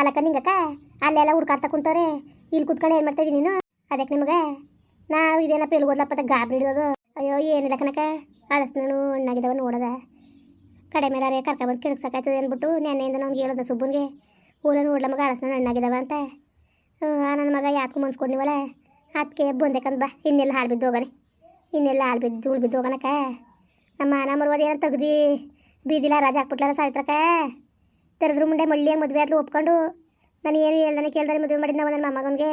ಅಲ್ಲಕ್ಕ ನಿಂಗಕ್ಕ? ಅಲ್ಲೆಲ್ಲ ಹುಡ್ಕಾಡ್ತಾ ಕುಂತವ್ರೆ. ಇಲ್ಲಿ ಕುತ್ಕೊಂಡು ಏನು ಮಾಡ್ತಾ ನೀನು? ಅದಕ್ಕೆ ನಿಮಗೆ? ನಾವು ಇದೇನಪ್ಪ ಎಲ್ಲಿ ಓದ್ಲಪ್ಪ ಗಾಬರಿ ಹಿಡಿದೋದು. ಅಯ್ಯೋ, ಏನಿಲ್ಲ ಕಣಕ ಅಳಸ್ನೂ ಹಣ್ಣಾಗಿದ್ದಾವ ನೋಡದ. ಕಡೆ ಮೇಲೆ ಕರ್ಕೊಂಬಂದು ಕೆಳಗ್ಸಕ್ಕಾಯ್ತದೆ ಅಂದ್ಬಿಟ್ಟು ನೆನ್ನೆಯಿಂದ ನಮ್ಗೆ ಹೇಳೋದ ಸುಬ್ಬನ್ಗೆ. ಊರಲ್ಲಿ ನೋಡ್ಲ ಮಗ ಅಳಸ್ನ ಹಣ್ಣಾಗಿದ್ದಾವ ಅಂತ. ನನ್ನ ಮಗ ಯಾಕೆ ಮನ್ಸ್ಕೊಂಡಿವಲ್ಲ ಅದಕ್ಕೆ ಬಂದೆಕಂದ್ ಬಾ. ಇನ್ನೆಲ್ಲ ಹಾಳು ಬಿದ್ದು ಹೋಗನೆ. ಇನ್ನೆಲ್ಲ ಹಾಳು ಬಿದ್ದು ಉಳ್ಬಿದ್ದು ಹೋಗನಕ ನಮ್ಮ ಮಾನ ಮರುವದು ಏನೋ ತೆಗ್ದು. ಬೀದಿಲ ರಾಜ ಸಾವಿತ್ರಕ್ಕ. ತೆರೆದ್ರು ಮುಂಡೆ ಮಳ್ಳಿಯ ಮದುವೆ ಆದ್ಲು ಒಪ್ಕೊಂಡು ನಾನು ಏನು ಹೇಳ್ದಾನೆ ಕೇಳ್ದಾನೆ ಮದುವೆ ಮಾಡಿದ್ನ ನನ್ನ ಮೊಮ್ಮಗನಿಗೆ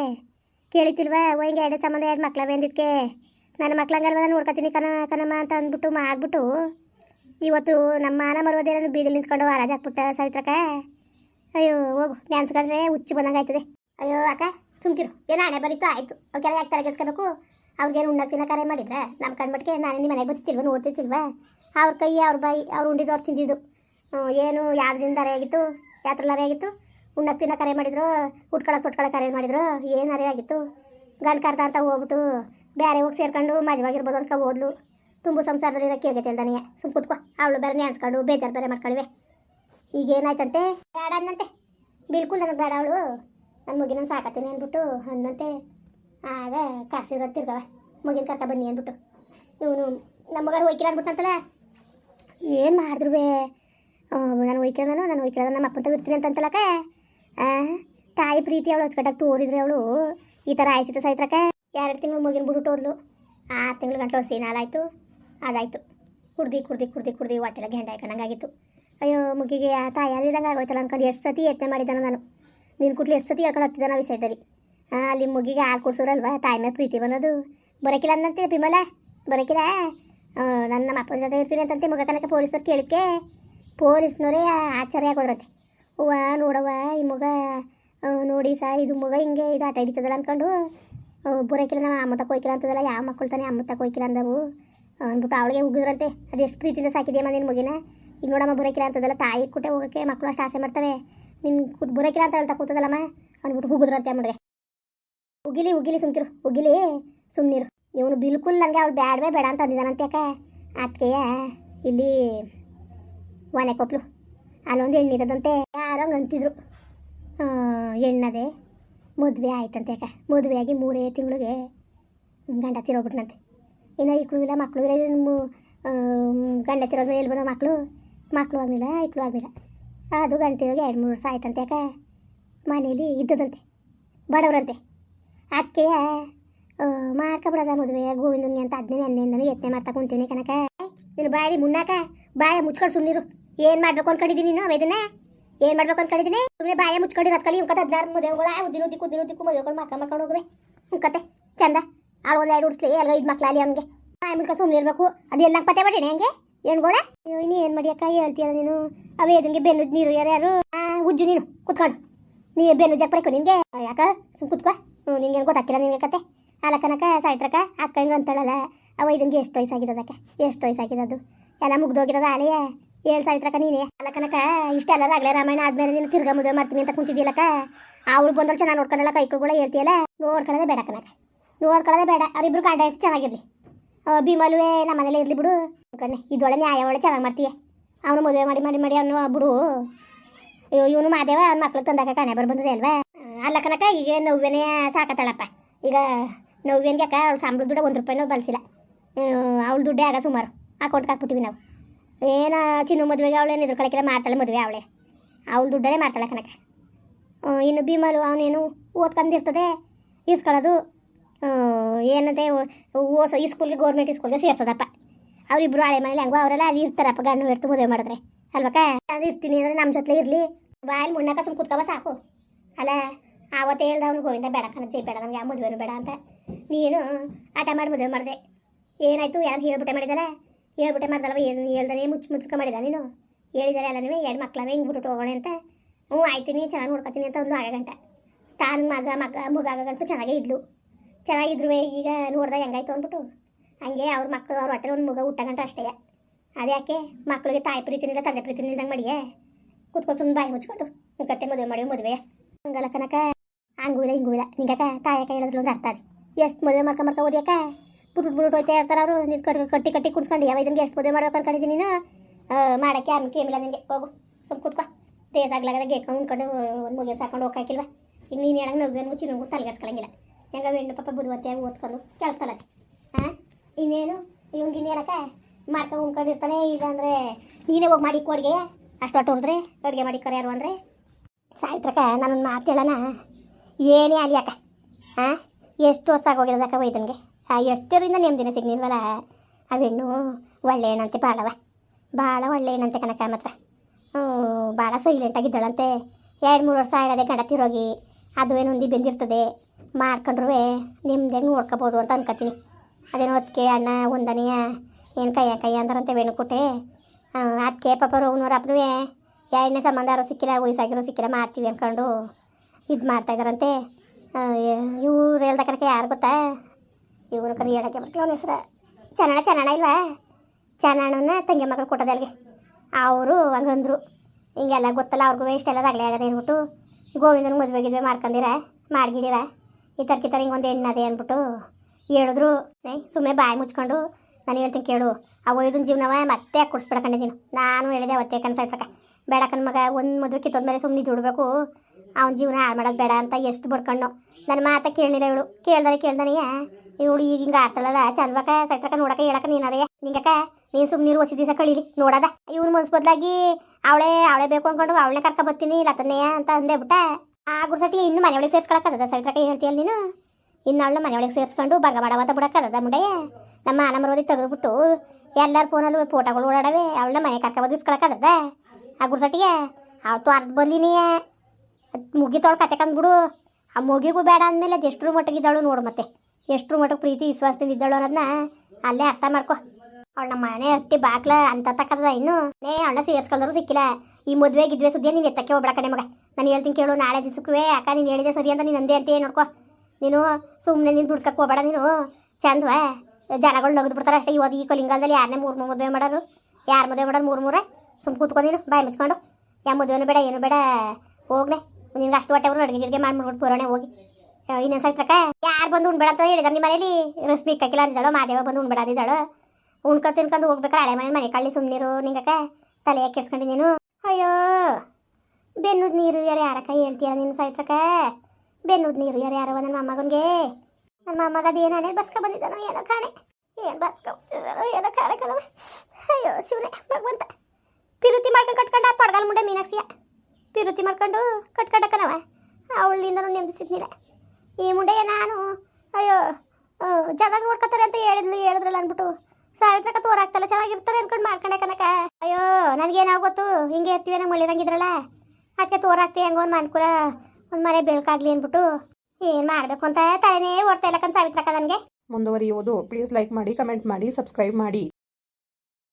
ಕೇಳಿತಿಲ್ವಾ? ಓ, ಹಿಂಗೆ ಎರಡು ಸಂಬಂಧ ಎರಡು ಮಕ್ಳ ಬಂದಿದ್ದಕ್ಕೆ ನನ್ನ ಮಕ್ಳಂಗಲ್ವ ನಾನು ನೋಡ್ಕೊತೀನಿ ಕಣ, ಕಣಮ್ಮ ಅಂತ ಅಂದ್ಬಿಟ್ಟು ಮಾಡಿಬಿಟ್ಟು ಇವತ್ತು ನಮ್ಮ ಮಾನ ಮರೋದೇನೋ ಬೀದಿ ನಿಂತ್ಕೊಂಡು ರಾಜ ಹಾಕ್ಬಿಟ್ಟ ಸಾವಿತ್ರಕ್ಕ. ಅಯ್ಯೋ, ಹೋಗು ಡ್ಯಾನ್ಸ್ಕೊಂಡ್ರೆ ಹುಚ್ಚು ಬಂದಂಗೆ ಆಯ್ತದೆ. ಅಯ್ಯೋ, ಅಕ್ಕ, ಸುಮ್ಕಿರು. ಏನು ಹಣೆ ಬರೀತು ಆಯಿತು. ಅವ್ಕೆಲ್ಲ ಯಾಕೆ ತಲೆಗೆಸ್ಕೊಬೇಕು ಅವ್ರಿಗೇನು ಉಣ್ಣಕ್ಕೆ ತಿನ್ನ ಕರೆ ಮಾಡಿದ್ರೆ? ನಮ್ಮ ಕಣ್ಮಟ್ಟಿಗೆ ನಾನು ನಿಮ್ಮ ಮನೆಗೆ ಬರ್ತಿಲ್ವ ನೋಡ್ತಿರ್ತಿಲ್ವ ಅವ್ರ ಕೈ, ಅವ್ರ ಬಾಯಿ, ಅವ್ರು ಉಂಡಿದ್ದು ಅವ್ರು ತಿಂದಿದ್ದು. ಏನು ಯಾವ್ದ್ರಿಂದ ಅರೆ ಆಗಿತ್ತು? ಯಾತ್ರಲ್ಲ ಅರೆ ಆಗಿತ್ತು? ಉಣ್ಣಕ್ಕೆ ತಿನ್ನ ಕರೆ ಮಾಡಿದ್ರು ಉಟ್ಕೊಳಕ್ಕೆ ತೊಟ್ಕೊಳಕ್ಕೆ ಕರೆ ಮಾಡಿದ್ರು, ಏನು ಅರೆ ಆಗಿತ್ತು? ಗಂಡು ಕರ್ದ ಅಂತ ಹೋಗ್ಬಿಟ್ಟು ಬೇರೆ ಹೋಗಿ ಸೇರ್ಕೊಂಡು ಮಜವಾಗಿರ್ಬೋದು ಅಂತ ಓದ್ಲು ತುಂಬು ಸಂಸಾರದಲ್ಲಿ ಇರೋಕ್ಕೆ ಹೋಗೈತೆ ಸುಮ್ ಕುತ್ಕೊ. ಅವಳು ಬೇರೆ ಅನ್ಸ್ಕೊಂಡು ಬೇಜಾರು ಬೇರೆ ಮಾಡ್ಕೊಳಿವೆ. ಈಗ ಏನಾಯ್ತಂತೆ ಬೇಡ ಅಂದಂತೆ. ಬಿಲ್ಕುಲ್ ನನಗೆ ಬೇಡ ಅವಳು. ನನ್ನ ಮುಗಿನ ಸಾಕತ್ತೀನಿ ಅಂದ್ಬಿಟ್ಟು ಅಂದಂತೆ. ಆಗ ಕಾಸಿರೋ ತಿರ್ಗವ ಮುಗಿನ ಕರ್ಕ ಬನ್ನಿ ಅಂದ್ಬಿಟ್ಟು. ಇವನು ನಮ್ಮ ಮಗನ ಹೋಯ್ಕಿಲ್ಲ ಅಂದ್ಬಿಟ್ಟಂತಲ್ಲ ಏನು ಮಾಡಿದ್ರು ನಾನು ಹೋಯ್ಕಿಲ್ಲ ನಾನು ಹೋಯ್ಕಿಲ್ಲ ನಮ್ಮ ಅಪ್ಪಂತ ಬಿಡ್ತೀನಿ ಅಂತಂತಲಕ ಆ, ತಾಯಿ ಪ್ರೀತಿ ಅವಳು ಹಚ್ಕಟ್ಟಾಗ ತೋರಿದ್ರೆ ಅವಳು ಈ ಥರ ಆಯ್ತು ಸೈತ್ರಕ ಎರಡು ತಿಂಗಳು ಮುಗಿನ ಬಿಟ್ಬಿಟ್ಟು ಹೋದ್ಲು. ಆರು ತಿಂಗಳು ಗಂಟಲು ಸೀನಾಲಾಯಿತು ಅದಾಯಿತು. ಕುಡ್ದು ಕುಡ್ದು ಕುಡ್ದು ಕುಡ್ದು ಹೊಟ್ಟೆಲ್ಲ ಗೆಂಡ ಹಾಕೊಂಡಂಗಾಗಿತ್ತು ಅಯ್ಯೋ ಮುಗಿಗೆ ಆ ತಾಯಿ ಅಲ್ಲಿದಂಗೆ ಆಗೋಯ್ತಲ್ಲ ಅನ್ಕೊಂಡು ಎಷ್ಟು ಸತಿ ಯತ್ನೆ ಮಾಡಿದ್ದಾನೆ ನಾನು. ನೀನು ಕುಟ್ಲಿ ಎಷ್ಟು ಸತಿ ಹೇಳ್ಕೊಂಡು ಹತ್ತಿದ್ದಾನ ವಿಷಯದಲ್ಲಿ. ಅಲ್ಲಿ ಮುಗಿಗೆ ಹಾಲು ಕೊಡ್ಸೋರಲ್ವಾ? ತಾಯಿ ಮೇಲೆ ಪ್ರೀತಿ ಬಂದದು ಬರೋಕಿಲ್ಲ ಅಂದಂತೆ ಬಿಮಲ. ಬರೋಕಿಲ್ಲ. ಆ, ನನ್ನ ನಮ್ಮ ಅಪ್ಪನ ಜೊತೆ ಇರ್ತೀನಿ ಅಂತಂತೆ ಮುಗ ಕನಕ ಪೊಲೀಸರು ಕೇಳಿಕ್ಕೆ ಪೊಲೀಸ್ನವರೇ ಆಶ್ಚರ್ಯ ಆಗೋದ್ರತೆ ಅವ್ವ, ನೋಡವ್ವ, ಈ ಮಗ ನೋಡಿ ಸಾ, ಇದು ಮಗ ಹಿಂಗೆ ಇದು ಆಟ ಹಿಡಿತದಲ್ಲ ಅಂದ್ಕೊಂಡು ಬರೋಕಿಲ್ಲ ನಾವು, ಅಮ್ಮ ತಕ್ಕ ಹೋಯ್ಕಿಲ್ಲ ಅಂತದಲ್ಲ, ಯಾವ ಮಕ್ಕಳು ತಾನೇ ಅಮ್ಮ ತಕ್ಕ ಹೋಯ್ಕಿಲ್ಲ ಅಂದವು. ಅಂದ್ಬಿಟ್ಟು ಅವಳಿಗೆ ಉಗಿದ್ರಂತೆ. ಅದು ಎಷ್ಟು ಪ್ರೀತಿಯಿಂದ ಸಾಕಿದೆಯಮ್ಮ ನಿನ್ನ ಮಗಿನ ಈಗ ನೋಡಮ್ಮ ಬರೋಕಿಲ್ಲ ಅಂತದಲ್ಲ, ತಾಯಿ ಕುಟ್ಟೆ ಹೋಗೋಕ್ಕೆ ಮಕ್ಕಳು ಅಷ್ಟು ಆಸೆ ಮಾಡ್ತವೆ. ನಿನ್ನ ಕುಟ್ ಬರೋಕಿಲ್ಲ ಅಂತ ಹೇಳ್ತಾ ಕೂತದಲ್ಲಮ್ಮ ಅಂದ್ಬಿಟ್ಟು ಹುಗಿದ್ರಂತೆ ಅಮ್ಮಗೆ ಉಗಿಲಿ ಉಗಿಲಿ ಸುಮ್ಕಿರು, ಉಗಿಲಿ ಸುಮ್ಮನಿರು ಇವನು ಬಿಲ್ಕುಲ್ ನನಗೆ ಅವ್ಳು ಬ್ಯಾಡ್ವೇ ಬೇಡ ಅಂತ ಅಂದಿದ್ದಾನಂತೆ ಯಾಕೆ ಅದಕ್ಕೆಯ ಇಲ್ಲಿ ಒನೆ ಕೊಪ್ಪಲು ಅಲ್ಲೊಂದು ಹೆಣ್ಣಿರೋದಂತೆ ಯಾರೋ ಅಂತಿದ್ರು. ಹೆಣ್ಣದೆ ಮದುವೆ ಆಯ್ತಂತೆ ಯಾಕೆ ಮದುವೆ ಆಗಿ ಮೂರೇ ತಿಂಗಳಿಗೆ ಗಂಡ ತಿರೋಗ್ಬಿಟ್ನಂತೆ. ಇನ್ನು ಇಕ್ಳು ಇಲ್ಲ ಮಕ್ಕಳು ಇಲ್ಲ. ಗಂಡ ತಿರೋದು ಎಲ್ಲಿ ಬಂದ ಮಕ್ಕಳು ಮಕ್ಕಳು ಆಗಲಿಲ್ಲ, ಇಕ್ಳು ಆಗಲಿಲ್ಲ. ಅದು ಗಂಡ ತಿರೋಗಿ ಎರಡು ಮೂರು ವರ್ಷ ಆಯ್ತಂತೆ ಯಾಕೆ ಮನೇಲಿ ಇದ್ದದಂತೆ, ಬಡವರಂತೆ. ಅಕ್ಕೆಯ ಮಾಡ್ಕೊಬಿಡೋದ ಮದುವೆ ಗೋವಿಂದನಿ ಅಂತ ಅದನ್ನೇ ನೆನ್ನೆಯಿಂದನೂ ಯತ್ನೆ ಮಾಡ್ತಾ ಕುಂತೀನಿ ಕನಕ ನೀನು ಬಾಯಿ ಮುನ್ನಾಕ, ಬಾಯ ಮುಚ್ಕೊಂಡು ಸುಮ್ಮನಿರು ಏನು ಮಾಡ್ಬೇಕು ಅನ್ಕೊಂಡಿದ್ದೀನಿ ನೀನು ಇದನ್ನ ಏನು ಮಾಡ್ಬೇಕು ಅನ್ಕೊಂಡಿದ್ದೀನಿ ಸುಮ್ಮನೆ ಬಾಯ ಮುಚ್ಕೊಂಡು ರತ್ಕಲಿ ಉಂಕತೆ ಹದಿನಾರು ಮದುವೆಗಳ ಉದ್ದಿನ ಉದ್ದಿಕ್ಕು ಉದ್ದಿನ ಉದ್ದಿಕ್ಕು ಮದುವೆಗಳು ಮಾಡ್ಕೊಂಡು ಮಾಡ್ಕೊಂಡು ಹೋಗುವೆ. ಉಂಕತೆ ಚಂದ. ಆಳು ಒಂದು ಎರಡು ಉಡ್ಸ್ಲಿ ಎಲ್ಲ ಐದು ಮಕ್ಳಾಲಿ ಅವ್ನಿಗೆ. ಬಾಯ ಮುಚ್ಕ ಸುಮ್ಮನೆ ಇರಬೇಕು. ಅದು ಎಲ್ಲ ಪತ್ತೆ ಮಾಡಿನಿ ಹೆಂಗೆ? ಏನು ಗೋಳ ಇನ್ನು ಏನು ಮಾಡಿಯಕ್ಕ ಹೇಳ್ತೀಯಲ್ಲ ನೀನು? ಅವೇ ಇದನ್ಗೆ ಬೆನ್ನು ನೀರು ಯಾರು ಯಾರು? ಉಜ್ಜು ನೀನು, ಕುತ್ಕೊಂಡು. ನೀ ಬೆನ್ನು ಜಪ್ಪಬೇಕು ನಿನಗೆ ಯಾಕ? ಸುಮ್ ಕುತ್ಕೋ. ಹ್ಞೂ ಏನು ಗೊತ್ತಾಕಿಲ್ಲ ನಿನಗೆ ಕತೆ. ಅಲ್ಲಕ್ಕನಕ ಸೈಟ್ರಕ ಅಕ್ಕ ಹಿಂಗೆ ಅಂತಾಳಲ್ಲ. ಅವ ಇದನ್ಗೆ ಎಷ್ಟು ವಯಸ್ಸಾಗಿರೋದಕ್ಕೆ ಎಷ್ಟು ವಯಸ್ಸಾಗಿರೋದು ಎಲ್ಲ ಮುಗ್ದೋಗಿರೋದು ಆಲೆಯ? ಏಳು ಸಾವಿತ್ರಕ ನೀನೇ? ಅಲ್ಲ ಕನಕ ಇಷ್ಟೆಲ್ಲ ಆಗ್ಲೇ ರಾಮಾಯಣ ಆದ್ಮೇಲೆ ನೀನು ತಿರ್ಗಾ ಮದುವೆ ಮಾಡ್ತೀನಿ ಅಂತ ಕುಂತಿದ್ದೀಲಕ ಅವಳು ಬಂದ್ರೆ ಚೆನ್ನಾಗಿ ನೋಡ್ಕೊಂಡಲ್ಲ ಕೈಕುಗಳ ಹೇಳ್ತೀಯಲ್ಲ ನೋಡ್ಕೊಳ್ಳೋದೇ ಬೇಡ ಕನಕ ನೋಡ್ಕೊಳ್ಳೋದೇ ಬೇಡ. ಅವರಿಬ್ರು ಕಾಂಡ ಇಟ್ಟು ಚೆನ್ನಾಗಿರ್ಲಿ. ಭೀಮಲ್ವೇ ನಮ್ಮ ಮನೇಲಿ ಇರಲಿ ಬಿಡು. ಕಣ್ಣೆ ಇದೊಳೆ ನ್ಯಾಯ ಒಳ್ಳೆ ಚೆನ್ನಾಗಿ ಮಾಡ್ತೀಯ. ಅವನು ಮದುವೆ ಮಾಡಿ ಮಾಡಿ ಮಾಡಿ ಅವನು ಬಿಡು. ಅಯ್ಯೋ, ಇವನು ಮಾದೇವ, ಅವ್ನ ಮಕ್ಳು ತಂದಾಗ ಕಣೆ ಬಂದದೆ ಅಲ್ವಾ? ಅಲ್ಲ ಕನಕ ಈಗ ನೋವೇನೇ ಸಾಕತ್ತಾಳಪ್ಪ. ಈಗ ನೋವೇನ್ಗೆ ಅಕ್ಕ, ಅವ್ಳು ಸಂಬಳ ದುಡ್ಡು ಒಂದು ರೂಪಾಯಿನೂ ಬಳಸಿಲ್ಲ. ಅವಳು ದುಡ್ಡೇ ಆಗ ಸುಮಾರು. ಅಕೌಂಟ್ಗೆ ಹಾಕ್ಬಿಟ್ಟಿವಿ ನಾವು. ಏನ ಚಿನ್ನು ಮದುವೆಗೆ ಅವಳೇನು ಇದ್ರ ಮಾಡ್ತಾಳೆ ಮದುವೆ ಅವಳೆ. ಅವಳು ದುಡ್ಡೇ ಮಾಡ್ತಾಳೆ ಕನಕ ಇನ್ನು ಭೀಮಲು ಅವನೇನು ಓದ್ಕೊಂಡಿರ್ತದೆ ಇಸ್ಕೊಳ್ಳೋದು ಏನಂತೆ ಓಸ, ಈ ಸ್ಕೂಲ್ಗೆ ಗೌರ್ಮೆಂಟ್ ಸ್ಕೂಲ್ಗೆ ಸೇರ್ಸೋದಪ್ಪ. ಅವರಿಬ್ಬರು ಹಳೆ ಮನೇಲಿ ಹೆಂಗೋ ಅವರೆಲ್ಲ ಅಲ್ಲಿ ಇರ್ತಾರಪ್ಪ, ಗಂಡು ಎಡ್ತು ಮದುವೆ ಮಾಡಿದ್ರೆ. ಅಲ್ವಕ್ಕ ಅದು ಇರ್ತೀನಿ ಅಂದ್ರೆ ನಮ್ಮ ಜೊತೆ ಇರಲಿ. ಬಾಯಲ್ಲಿ ಮುಣ್ಣಕ್ಕ ಸುಮ್ಮ ಕುತ್ಕೊಬ ಸಾಕು. ಅಲ್ಲ, ಆವತ್ತು ಹೇಳ್ದ ಅವನು ಗೋವಿಂದ, ಬೇಡ ಕಣ ಜೈ ಬೇಡ, ನನಗೆ ಆ ಮದುವೆನೂ ಬೇಡ ಅಂತ. ನೀನು ಆಟ ಮಾಡಿ ಮದುವೆ ಮಾಡಿದೆ. ಏನಾಯಿತು? ಯಾರು ಹೇಳ್ಬಿಟ್ಟೆ ಮಾಡಿದಲ್ಲ? ಹೇಳ್ಬಿಟ್ಟೆ ಮಾಡ್ದಲ್ವ ಏನು ಹೇಳ್ದಾನೆ ಮುಚ್ಚು ಮುಚ್ಚುಕ ಮಾಡಿದ ನೀನು. ಹೇಳಿದಾರೆ ಅಲ್ಲ ನೀವೇ, ಎರಡು ಮಕ್ಳವೆ, ಹಿಂಗೆ ಬಿಟ್ಟು ಹೋಗೋಣ ಅಂತ. ಹ್ಞೂ ಆಯ್ತೀನಿ ಚೆನ್ನಾಗಿ ನೋಡ್ಕೊತೀನಿ ಅಂತ ಒಂದು ಆಗ ಗಂಟೆ. ತಾನು ಮಗ ಮಗ ಮಗ ಆಗ ಗಂಟು ಚೆನ್ನಾಗೇ ಇದ್ಲು. ಚೆನ್ನಾಗಿದ್ರು ಈಗ ನೋಡ್ದಾಗ ಹೆಂಗಾಯ್ತು ಅಂದ್ಬಿಟ್ಟು. ಹಂಗೆ ಅವ್ರ ಮಕ್ಕಳು ಅವ್ರ ಹೊಟ್ಟೆ ಒಂದು ಮಗ ಹುಟ್ಟಗಂಟ ಅಷ್ಟೇ. ಅದ್ಯಾಕೆ? ಮಕ್ಕಳಿಗೆ ತಾಯಿ ಪ್ರೀತಿನಿಲ್ಲ ತಂದೆ ಪ್ರೀತಿನಿಲ್ಲ ಇಲ್ದಂಗೆ ಮಾಡಿಯೇ? ಕುತ್ಕೋ ಸುಮ್ಮನೆ ಬಾಯಿ ಮುಚ್ಕೊಂಡು ಕತ್ತೆ ಮದುವೆ ಮಾಡಿ ಮದುವೆ ಹಂಗಲ್ಲ ಕನಕ ಹಂಗೂ ಇಲ್ಲ, ಹಿಂಗೂ ಇಲ್ಲ. ನಿಂಗಕ್ಕ ತಾಯಕ ಹೇಳಿದ್ರು ಒಂದು ಅರ್ಥ ಅದು ಎಷ್ಟು ಮದುವೆ ಮಾಡ್ಕೊಂಡ್ ಮಾಡ್ಕೊ ಓದ್ಯಾಕ ಬಿಟ್ಟು ಬಿಟ್ಟು ಹೋಯ್ತಾ ಇರ್ತಾರೆ ಅವರು. ಕಟ್ಟಿ ಕಟ್ಟಿ ಕುಡ್ಸ್ಕೊಂಡು ಯಾವ ಇದನ್ಗೆ ಎಷ್ಟು ಮದುವೆ ಮಾಡ್ಬೇಕು ಅನ್ಕೊಂಡಿದ್ದೀನಿ ನೀನು? ಮಾಡಕ್ಕೆ ಯಾರು ಕೇಮಿಲ್ಲ ನಿನಗೆ. ಹೋಗು. ಸ್ವಲ್ಪ ಕೂತ್ಕೊ. ದೇಶ ಆಗ್ಲಾಗದ ಗೆಟ್ಕೊಂಡು ಉಣ್ಕೊಂಡು, ಒಂದು ಮುಗಿಯ ಸಾಕೊಂಡು ಹೋಗಾಕಿಲ್ವ ಈಗ ನೀನು ಹೇಳಂಗೆ ನವ್ವೇನು ಮುಚ್ಚಿ ನಂಗೂ ತಲೆಗೆಸ್ಕೊಳಂಗಿಲ್ಲ. ಹೆಂಗ ಹೆಣ್ಣು ಪಾಪ ಬುದ್ಧಿವತ್ತಿಯಾಗಿ ಓದ್ಕೊಂಡು ಕೆಲಸಲ್ಲ ಹಾಂ ಇನ್ನೇನು? ಇವಂಗೆ ಮಾರ್ಕ ಮಾಡ್ಕೊಂಡು ಈಗ ಇಲ್ಲಾಂದ್ರೆ ನೀನೇ ಹೋಗಿ ಮಾಡಿ ಅಡುಗೆ ಅಷ್ಟು ಹೊಟ್ಟು ಹೊಡೆದ್ರೆ ಅಡುಗೆ ಮಾಡಿ ಯಾರು ಅಂದರೆ? ಸಾಯಿತ್ರಕ್ಕ ನಾನು ಮಾತು ಹೇಳೋಣ. ಏನೇ ಆಗಲಿ ಅಕ್ಕ. ಹಾಂ ಎಷ್ಟು ವರ್ಷ ಆಗೋಗಿರೋದಕ್ಕ ವೈದ್ಯನಿಗೆ? ಆ ಎಷ್ಟರಿಂದ ನೆಮ್ಮದಿನ ಸಿಗ್ನಿಲ್ವಲ್ಲ ಆ ಹೆಣ್ಣು ಒಳ್ಳೆ ಏನಂತೆ ಭಾಳವ ಭಾಳ ಒಳ್ಳೆ ಏನಂತೆ ಕನಕ ಮಾತ್ರ ಭಾಳ ಸೈಲೆಂಟಾಗಿದ್ದಾಳಂತೆ ಎರಡು ಮೂರು ವರ್ಷ ಆಗದೆ ಗಂಡ ತಿರೋಗಿ ಅದು ಏನು ಹೊಂದಿ ಬೆಂದಿರ್ತದೆ. ಮಾಡ್ಕೊಂಡ್ರು ನಿಮ್ದಾಗಿ ನೋಡ್ಕೋಬೋದು ಅಂತ ಅನ್ಕೋತೀನಿ. ಅದೇನೋ ಅದಕ್ಕೆ ಅಣ್ಣ ಒಂದನೆಯ ಏನು ಕೈಯ ಕೈಯ ಅಂದ್ರಂತೆ ವೇಣು ಕೊಟ್ಟೆ ಅದಕ್ಕೆ ಪಾಪ ರೋಗ್ನವ್ರ ಅಪ್ಪನೂ ಎರಡನೇ ಸಂಬಂಧ ಯಾರೋ ಸಿಕ್ಕಿಲ್ಲ, ವಯಸ್ಸಾಗಿರೋ ಸಿಕ್ಕಿಲ್ಲ, ಮಾಡ್ತೀವಿ ಅಂದ್ಕೊಂಡು ಇದು ಮಾಡ್ತಾಯಿದ್ದಾರಂತೆ ಇವ್ರು ಹೇಳ್ದ ಕನಕ ಯಾರು ಗೊತ್ತಾ? ಇವ್ರ ಕರಿ ಹೇಳಕ್ಕೆ ಬರ್ತೀವಿ ಅವನ ಹೆಸ್ರು ಚೆನ್ನಣ್ಣ ಚೆನ್ನಣ್ಣ ಇಲ್ವಾ? ಚೆನ್ನಣ್ಣನ ತಂಗಿ ಮಗಳು ಕೊಟ್ಟದೆ ಅಲ್ಲಿಗೆ. ಅವರು ಹಂಗಂದ್ರು ಹಿಂಗೆಲ್ಲ ಗೊತ್ತಲ್ಲ, ಅವ್ರಿಗೂ ಇಷ್ಟೆಲ್ಲ ರಗಳೆ ಆಗದೆ ಅಂದ್ಬಿಟ್ಟು ಗೋವಿಂದನ ಮದುವೆ ಗಿದ್ವೆ ಮಾಡ್ಕೊಂಡಿರ ಮಾಡ್ಗಿಡಿರ? ಈ ತರ್ಕಿ ಹಿಂಗೆ ಒಂದು ಅದೇ ಅಂದ್ಬಿಟ್ಟು ಹೇಳಿದ್ರು. ಸುಮ್ಮನೆ ಬಾಯಿ ಮುಚ್ಕೊಂಡು ನಾನು ಹೇಳ್ತೀನಿ ಕೇಳು. ಆ ಒಯ್ದನ ಜೀವನವ ಮತ್ತೆ ಕೊಡಿಸ್ಬಿಡ್ಕೊಂಡಿದ್ದೀನಿ ನಾನು. ಹೇಳಿದೆ ಅವತ್ತೇ ಕನಸಾಯ್ತಕ್ಕ ಬೇಡ ಕನ್ ಮಗ, ಒಂದು ಮದುವೆ ಕಿತ್ತೋದ್ಮೇಲೆ ಸುಮ್ಮನೆ ದುಡಬೇಕು ಅವನ ಜೀವನ ಹಾಳು ಮಾಡೋದು ಬೇಡ ಅಂತ ಎಷ್ಟು ಬಡ್ಕೊಂಡು ನನ್ನ ಮಾತ ಕೇಳಿಲ್ಲ ಇವಳು. ಕೇಳ್ದಾರೆ ಕೇಳ್ದಾನೆಯ. ಇವಳು ಈಗ ಹಿಂಗೆ ಆಡ್ತಾಳಲ್ಲ ಚಂದ್ವಕ ಸೈತಕ ನೋಡಕ ಹೇಳಕ ನೀನರೇ ನಿಂಗಕ್ಕ, ನೀನು ಸುಮ್ಮನೆ ನೀರು ದಿವಸ ಕಳೀಲಿ, ನೋಡದ. ಇವ್ನ ಮನ್ಸು ಬದಲಾಗಿ ಅವಳೆ ಅವಳೆ ಬೇಕು ಅನ್ಕೊಂಡು ಅವಳೆ ಕರ್ಕ ಬರ್ತೀನಿ ಲತನೆಯ ಅಂತ ಅಂದೆ ಬಿಟ್ಟ. ಆ ಗುರ್ಸಟಿ ಇನ್ನು ಮನೆಯೊಳಗೆ ಸೇರ್ಸ್ಕೊಳಕ್ಕದ ಸೈತಕ ಹೇಳ್ತೀಯಲ್ಲ ನೀನು? ಇನ್ನು ಅವಳನ್ನ ಮನೆಯೊಳಗೆ ಸೇರ್ಸ್ಕೊಂಡು ಭಂಗ ಮಾಡವಂತ ಬಿಡಕ್ಕದ ಮುಂಡೆಯ ನಮ್ಮ ಆನ ಮರವದಿ ತೆಗೆದುಬಿಟ್ಟು ಎಲ್ಲರ ಫೋನಲ್ಲೂ ಫೋಟೋಗಳು ಓಡಾಡವೆ, ಅವಳನ್ನ ಮನೆ ಕರ್ಕ ಬದಿಸ್ಕೊಳಕದ ಆ ಗುರ್ಸಟಿಗೆ ಅವತ್ತು ಅರ್ಧ ಬಂದಿನಿಯ ಮುಗಿತವಳು ಕತೆ ಕಂದ್ಬಿಡು. ಆ ಮುಗಿಗೂ ಬೇಡ ಅಂದಮೇಲೆ ಅದು ಎಷ್ಟರ ಮಟ್ಟಿಗಿದ್ದಾಳು ನೋಡು ಮತ್ತೆ. ಎಷ್ಟರ ಮಟ್ಟಕ್ಕೆ ಪ್ರೀತಿ, ವಿಶ್ವಾಸದಿಂದ ಇದ್ದಾಳು ಅನ್ನೋದನ್ನ ಅಲ್ಲೇ ಅರ್ಥ ಮಾಡ್ಕೊ. ಅವಳು ನಮ್ಮ ಮನೆ ಹಟ್ಟಿ ಬಾಕ್ಲ ಅಂತ ತಕ್ಕದ ಇನ್ನು. ನೇ ಅಣ್ಣ ಸೇರಿಸ್ಕೊಳ್ದ್ರು ಸಿಕ್ಕಿಲ್ಲ. ಈ ಮದುವೆ, ಗಿದ್ವೆ ಸುದ್ದಿ ನೀನು ಎತ್ತಕ್ಕೆ ಹೋಗ್ಬೇಡ ಕಡೆ ಮಗ. ನಾನು ಹೇಳ್ತೀನಿ ಕೇಳು, ನಾಳೆ ದಿವಸಕ್ಕೂ ಅಕ್ಕ, ನೀನು ಹೇಳಿದೆ ಸರಿ ಅಂತ ನೀನು ಅಂದೆ ಅಂತ ನೋಡ್ಕೊ. ನೀನು ಸುಮ್ಮನೆ ನೀನು ದುಡ್ಕಕ್ಕೆ ಹೋಗಬೇಡ ನೀನು. ಚಂದ್ವಾ ಜನಗಳು ನಗದು ಬಿಡ್ತಾರೆ ಅಷ್ಟೇ. ಇವತ್ತು ಈ ಕಲಿಂಗಾಲದಲ್ಲಿ ಯಾರನ್ನೇ ಮೂರು ಮೂರು ಮದುವೆ ಮಾಡೋರು? ಯಾರು ಮದುವೆ ಮಾಡೋರು ಮೂರು ಮೂರೇ? ಸುಮ್ಮ ಕೂತ್ಕೊ ನೀನು, ಬಾಯಿ ಮುಚ್ಕೊಂಡು. ಯಾವ ಮದುವೆನೂ ಬೇಡ, ಏನು ಬೇಡ. ಹೋಗ್ಲೆ ನಿನಗೆ ಅಷ್ಟು ಹೊಟ್ಟೆ ಅಡುಗೆ ಗಿಡ್ಗೆ ಮಾಡ್ಬಿಟ್ಟು ಪೂರಣೆ ಹೋಗಿ. ಇನ್ನೊಂದು ಸೈತ್ರಕ್ಕ ಯಾರು ಬಂದು ಉಣ್ಬೇಡ ಹೇಳಿದಾರೆ ನಿಮ್ಮ ಮನೇಲಿ? ರಸ್ಮಿ ಕಕ್ಕಿಲ್ಲ ಅಂದಿದ್ದಾಳು, ಮಾದೇವ ಬಂದು ಉಣ್ಬೇಡ ಅಂದಿದ್ದಾಳು. ಉಣ್ಕೊ ತಿನ್ಕೊಂಡು ಹೋಗ್ಬೇಕಾರೆ ಹಳೆ ಮನೆ ಮನೆ, ಕಳ್ಳಿ ಸುಮ್ಮನಿರು ನಿಂಗಕ್ಕ ತಲೆ ಯಾಕೆ ಕೆಡ್ಸ್ಕೊಂಡಿ ನೀನು? ಅಯ್ಯೋ, ಬೆನ್ನುದ್ ನೀರು ಯಾರು ಯಾರಕ್ಕ ಹೇಳ್ತೀಯ ನೀನು ಸೈತ್ರಕ್ಕ ಬೆನ್ನುದ್ ನೀರು ಯಾರು ಯಾರವ ನನ್ನ ಮೊಮ್ಮಗನಿಗೆ ನನ್ನ ಮೊಮ್ಮಗ ಅದು ಏನು ಹಣೆ ಬರ್ಸ್ಕೊ ಬಂದಿದ್ದಾನೋ ಏನೋ ಕಾಣೆ. ಏನು ಬರ್ಸ್ಕೊ ಬಂದಿದ್ದಾನೋ ಏನೋ ಕಾಣೆ ಅಯ್ಯೋ, ಶಿವನೇ, ಭಗವಂತ. ಪಿರುತಿ ಮಾಡ್ಕೊಂಡು ಕಟ್ಕೊಂಡು ಆ ತೊಡಗಲ್ ಮುಂಡೆ ಮೀನಾಕ್ಷಿಯ. ಪಿರುತಿ ಮಾಡ್ಕೊಂಡು ಕಟ್ಕೊಂಡಕ್ಕನವ ಅವಳಿಂದನೂ ನೆಮ್ಮದಿಸಿದ್ನಿಲ್ಲ ಈ ಮುಂಡೆಯ ನಾನು, ಅಯ್ಯೋ ಚೆನ್ನಾಗಿ ನೋಡ್ಕೊತಾರೆ ಅಂತ ಹೇಳಿದ್ಲು, ಹೇಳಿದ್ರಲ್ಲ ಅಂದ್ಬಿಟ್ಟು. ಸಾವಿತ್ರಕ್ಕ ತೋರಾಗ್ತಲ್ಲ, ಚೆನ್ನಾಗಿರ್ತಾರೆ ಅನ್ಕೊಂಡು ಮಾಡ್ಕೊಂಡೆ ಕನಕ. ಅಯ್ಯೋ ನನಗೇನಾಗ ಗೊತ್ತು? ಹಿಂಗೆ ಇರ್ತೀವಿ ನಮ್ಮ ಮಳಿರಂಗಿದ್ರಲ್ಲ ಅದಕ್ಕೆ ತೋರಾಗ್ತಿ ಹೆಂಗೋ ಒಂದು ಅನುಕೂಲ, ಒಂದು ಮನೆ ಬೆಳಕಾಗ್ಲಿ ಅಂದ್ಬಿಟ್ಟು. ಏನು ಮಾಡಬೇಕು ಅಂತ ತಲೆನೇ ಓಡ್ತಾ ಇಲ್ಲ ಕಣ್ ಸಾವಿತ್ರಕ್ಕ ನನಗೆ. ಮುಂದುವರಿಯೋದು ಪ್ಲೀಸ್ ಲೈಕ್ ಮಾಡಿ ಕಮೆಂಟ್ ಮಾಡಿ ಸಬ್ಸ್ಕ್ರೈಬ್ ಮಾಡಿ.